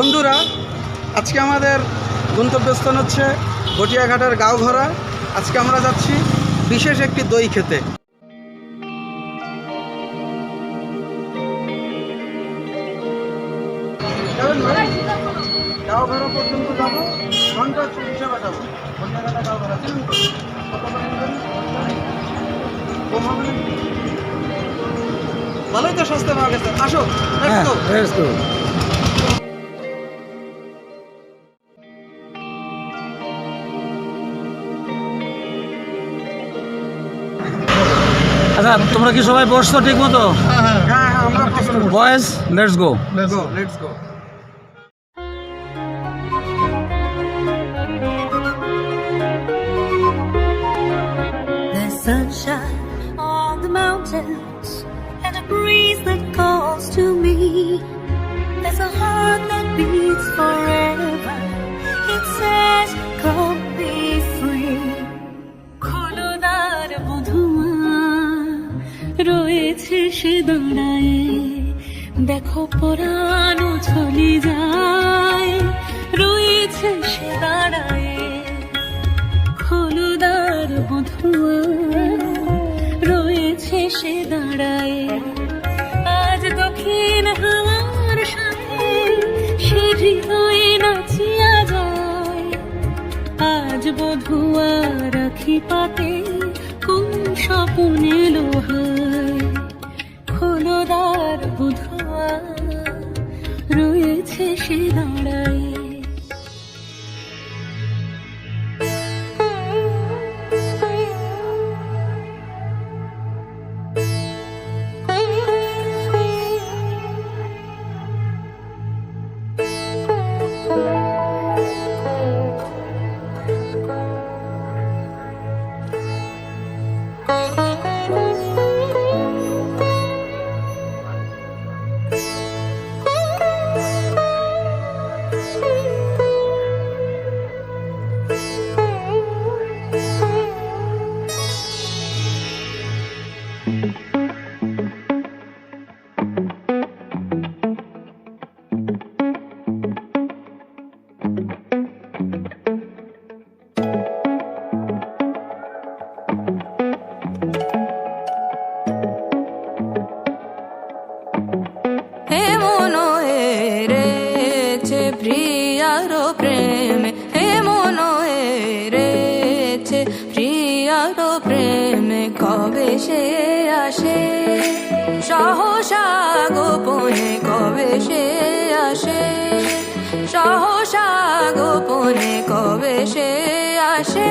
বন্ধুরা আজকে আমাদের গন্তব্যস্থান হচ্ছে গটিয়াঘাটের গাঁওঘরা আজকে আমরা যাচ্ছি বিশেষ একটি দই খেতে। গাঁওঘরা পর্যন্ত যাব ঘণ্টা হিসাবে যাব। গটিয়াঘাটা গাঁওঘরা চিনুন তো? ভালোই তো সস্তা পাওয়া গেছে আসো আচ্ছা তোমরা কি সবাই বসছো ঠিক মতো boys let's go let's go let's go. যায় রয়েছে সে দাঁড়ায়। হলুদার বধুয়া রয়েছে সে দাঁড়ায়। আজ দক্ষিণ হাওয়ার সাথে সে হৃদয়ে নাচিয়া যায়। আজ বধুয়া রাখি পাতে কোন স্বপনে লোহায় রয়েছে সে দাঁড়ায়। আসে, সহসা গোপনে কবে সে আসে? সহসা গোপনে কবে সে আসে?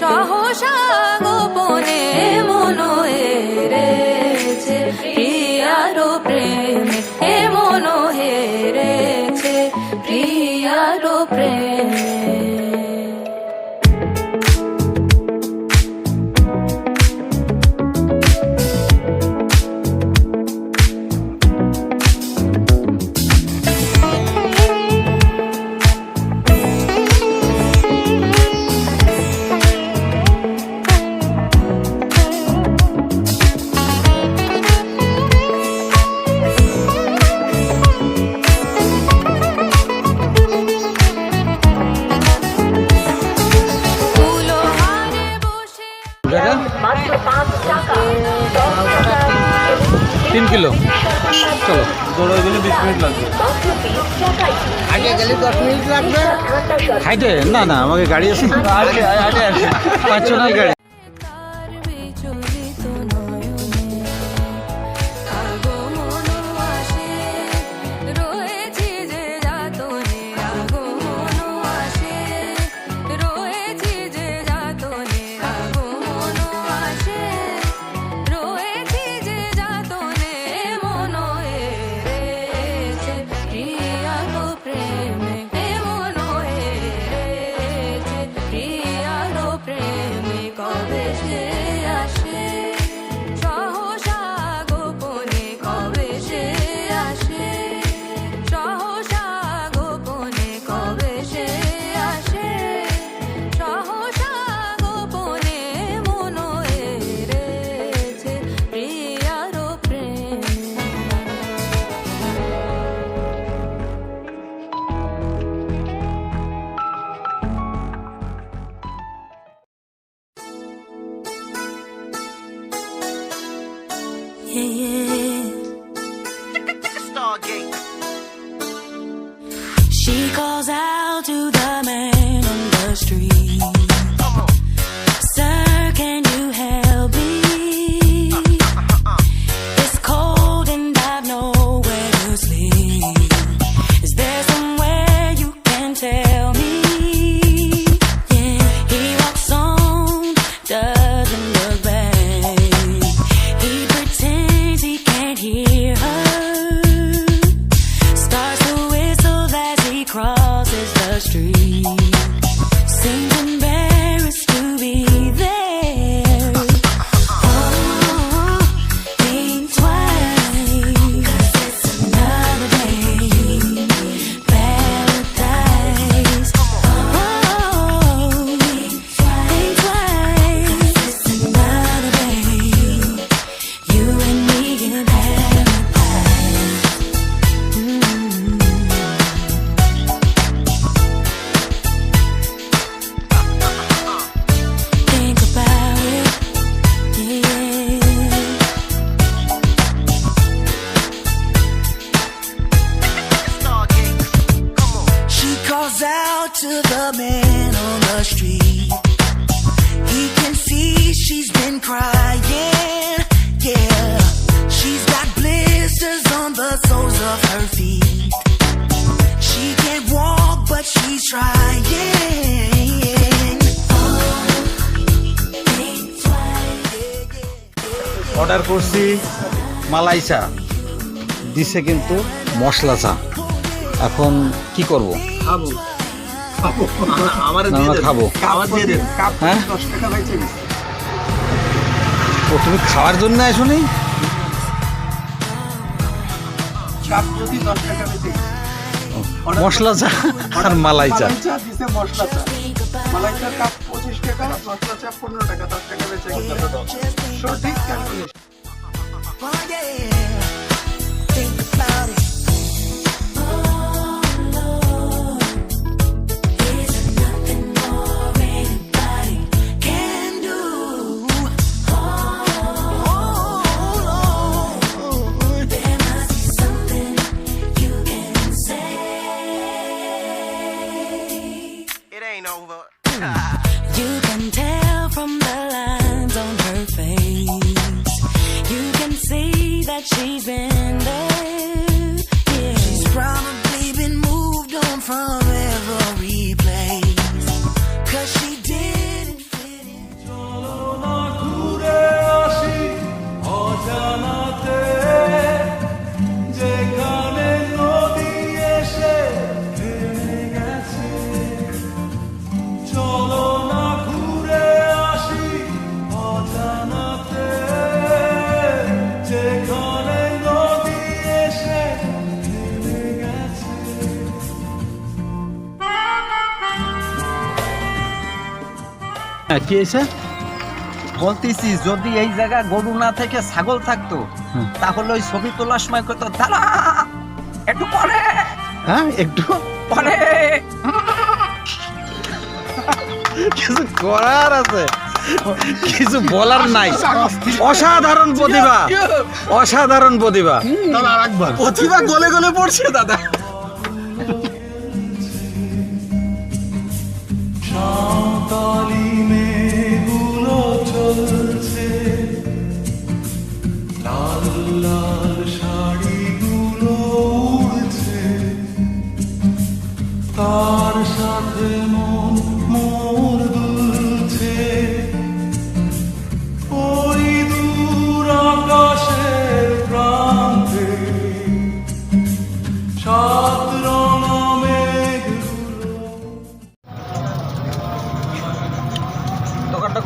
সহসা গোপনে মনো হেরেছে প্রিয়ারো প্রেমে এ মনো হেরেছে প্রিয়ারো প্রেমে কিলো চলো। দৌড়াই গেলে বিশ মিনিট লাগবে। আগে গেলে দশ মিনিট লাগবে। হাইটে? না না আমাকে গাড়ি আছে। পাঁচ জনের গাড়ি। yeah, yeah. অর্ডার করছি মালাই চা। দিছে কিন্তু মশলা চা। এখন কি করব? খাব। খাব। হ্যাঁ? ও তুমি খাওয়ার জন্য আসো নি মশলা চা আর মালাই চা। মশলা চা। মালাই চা টাকা মশলা চা পনেরো টাকা দশ টাকা বেচে সঠিক ক্যালকুলেশন কি হয়েছে? বলতেছি যদি এই জায়গা গরু না থেকে ছাগল থাকতো তাহলে ওই ছবি তোলার সময় দাঁড়া একটু পরে। হ্যাঁ একটু? পরে। কিছু করার আছে। কিছু বলার নাই। অসাধারণ প্রতিভা। অসাধারণ প্রতিভা। প্রতিভা গলে গলে পড়ছে দাদা।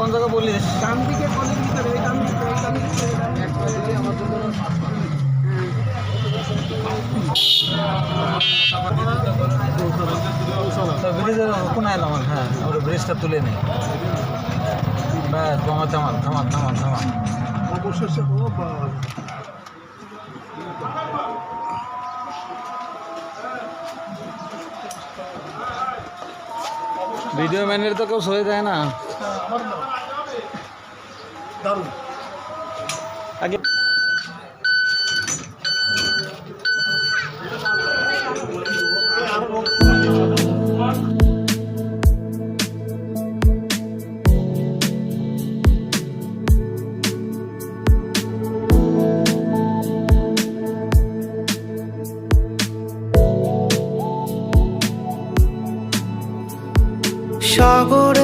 কোন জায়গায় বলিস ডান দিকে কলের ভিতরে এই ডান দিকে এই ডান দিকে এই ডান দিকে। একটা দিলে আমার জন্য ব্রিজের কোন এলাম? হ্যাঁ আমরা ব্রিজটা তুলে নেই ব্যাস অবশেষে ও ভিডিও ম্যানের তো কেউ সয়ে দেয় না। দারুণ। আগে সাগরের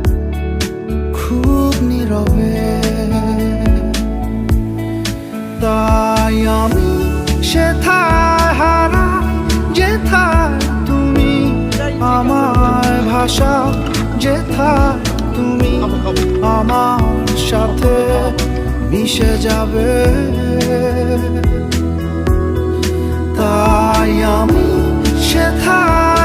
খুব নীরবে। তাই আমি সেথায় হারা, যেথায় তুমি আমার ভাষা, যেথায় তুমি আমার সাথে মিশে যাবে। তাই আমি সেথায়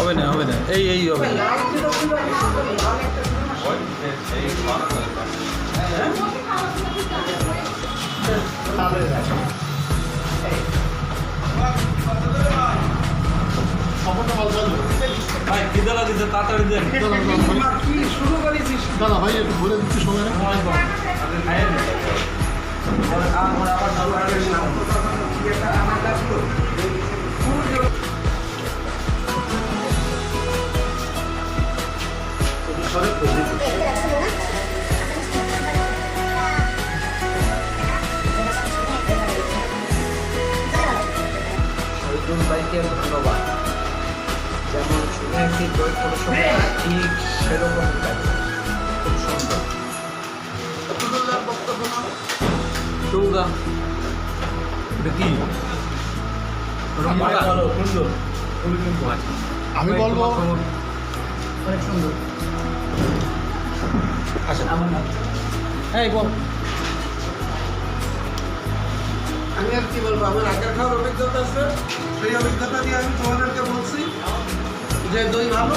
হবে না হবে না এই এই হবে না ভাই খিদে লাগছে তাড়াতাড়ি দেন শহীদুল ঠিক সেরকম খুব সুন্দর এটা কি আমি বলব অনেক সুন্দর আচ্ছা এই বল। আমি আর কি বলব আমার আগের খাওয়ার অভিজ্ঞতা আছে। সেই অভিজ্ঞতা দিয়ে আমি তোমাদেরকে বলছি যে দই ভালো।